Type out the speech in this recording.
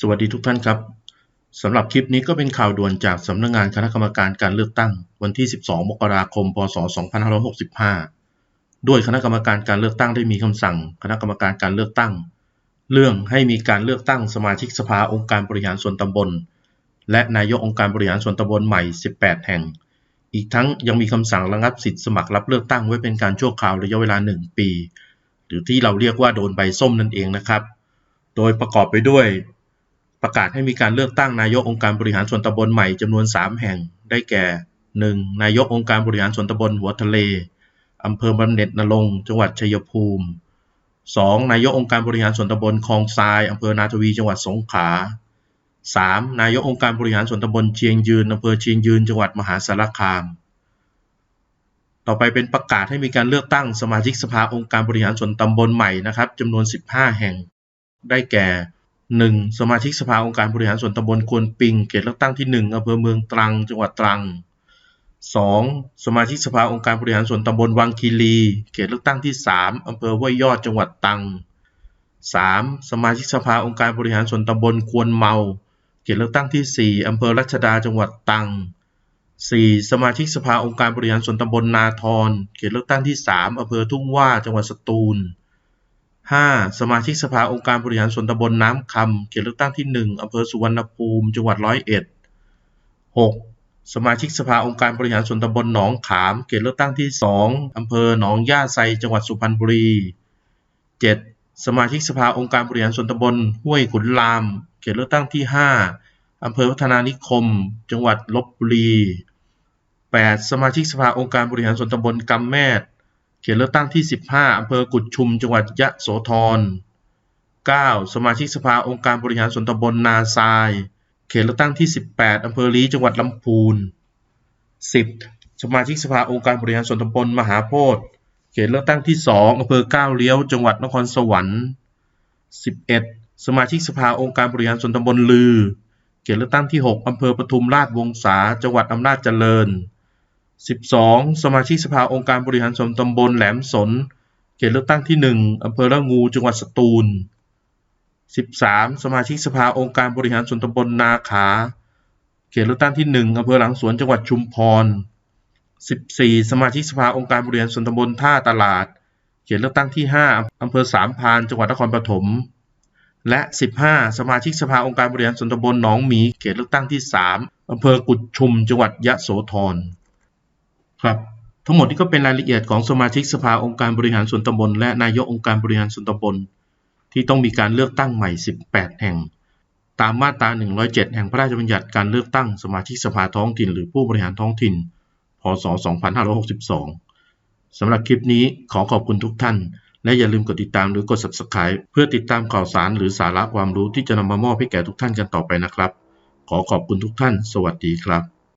สวัสดีทุกท่านครับสำหรับคลิปนี้ก็เป็นข่าวด่วนจากสำนักงานคณะกรรมการการเลือกตั้ง วันที่ 12 มกราคม พศ 2565 ด้วยคณะกรรมการการเลือกตั้งได้มีคำสั่ง คณะกรรมการการเลือกตั้ง เรื่องให้มีการเลือกตั้งสมาชิกสภาองค์การบริหารส่วนตำบล และนายกองค์การบริหารส่วนตำบลใหม่ 18 แห่ง อีกทั้งยังมีคำสั่งระงับสิทธิสมัครรับเลือกตั้งไว้เป็นการชั่วคราวระยะเวลา 1 ปี หรือที่เราเรียกว่าโดนใบส้มนั่นเองนะครับ โดยประกอบไปด้วย ประกาศให้มีการเลือกตั้งนายกองค์การบริหารส่วนตำบลใหม่จำนวน 3 แห่ง ได้แก่ 1. นายกองค์การบริหารส่วนตำบลหัวทะเลอำเภอบำเหน็จนรงจังหวัดชัยภูมิ 2. นายกองค์การบริหารส่วนตำบลคลองทรายอำเภอนาทวีจังหวัดสงขลา 3. นายกองค์การบริหารส่วนตำบลเชียงยืนอำเภอเชียงยืนจังหวัดมหาสารคาม ต่อไปเป็นประกาศให้มีการเลือกตั้งสมาชิกสภาองค์การบริหารส่วนตำบลใหม่นะครับจำนวน 15 แห่ง ได้แก่ 1. สมาชิกสภาองค์การบริหารส่วนตำบลควนปิง เขตเลือกตั้งที่1อำเภอเมืองตรัง จังหวัดตรัง 2. สมาชิกสภาองค์การบริหารส่วนตำบลวังคีรี เขตเลือกตั้งที่3อำเภอห้วยยอด จังหวัดตรัง 3. สมาชิกสภาองค์การบริหารส่วนตำบลควนเมา เขตเลือกตั้งที่4อำเภอรัชดา จังหวัดตรัง 4. สมาชิกสภาองค์การบริหารส่วนตำบลนาทร เขตเลือกตั้งที่3อำเภอทุ่งว่า จังหวัดสตูล 5. สมาชิกสภาองค์การบริหารส่วนตำบลน้ำคำเขตเลือกตั้งที่ 1อำเภอสุวรรณภูมิ จังหวัดร้อยเอ็ด 6. สมาชิกสภาองค์การบริหารส่วนตำบลหนองขามเขตเลือกตั้งที่ 2อำเภอหนองย่าไซ จังหวัดสุพรรณบุรี 7. สมาชิกสภาองค์การบริหารส่วนตำบลห้วยขุนลาม เขตเลือกตั้งที่ 5อำเภอพัฒนานิคม จังหวัดลบบุรี 8. สมาชิกสภาองค์การบริหารส่วนตำบลกำแมด เขตเลือกตั้งที่ 15 อำเภอกุดชุม จังหวัดยะโสธร 9. สมาชิกสภาองค์การบริหารส่วนตำบลนาทราย เขตเลือกตั้งที่ 18 อำเภอลีจังหวัดลำพูน 10. สมาชิกสภาองค์การบริหารส่วนตำบลมหาโพธิ์เขตเลือกตั้งที่ 2 อำเภอก้าวเลี้ยว จังหวัดนครสวรรค์ 11. สมาชิกสภาองค์การบริหารส่วนตำบลลือ เขตเลือกตั้งที่ 6 อำเภอปทุมราชวงศา จังหวัดอำนาจเจริญ 12. สมาชิกสภาองค์การบริหารส่วนตำบลแหลมสน เขตเลือกตั้งที่ 1 อำเภอละงู จังหวัดสตูล 13. สมาชิกสภาองค์การบริหารส่วนตำบลนาขา เขตเลือกตั้งที่ 1 อำเภอหลังสวน จังหวัดชุมพร 14. สมาชิกสภาองค์การบริหารส่วนตำบลท่าตลาด เขตเลือกตั้งที่ 5 อำเภอสามพาน จังหวัดนครปฐม และ 15 สมาชิกสภาองค์การบริหารส่วนตำบลหนองหมี เขตเลือกตั้งที่ 3 อำเภอกุดชุม จังหวัดยะโสธร ครับทั้งหมดนี้ก็เป็นรายละเอียดของสมาชิกสภาองค์การบริหารส่วนตำบล และนายกองค์การบริหารส่วนตำบล ที่ต้องมีการเลือกตั้งใหม่ 18 แห่ง ตามมาตรา 107 แห่งพระราชบัญญัติการเลือกตั้งสมาชิกสภาท้องถิ่น หรือผู้บริหารท้องถิ่น พศ 2562 สำหรับคลิปนี้ขอขอบคุณทุกท่าน และอย่าลืมกดติดตามหรือกด subscribe เพื่อติดตามข่าวสารหรือสาระความรู้ที่จะนำมามอบให้แก่ทุกท่านกันต่อไปนะครับ ขอขอบคุณทุกท่าน สวัสดีครับ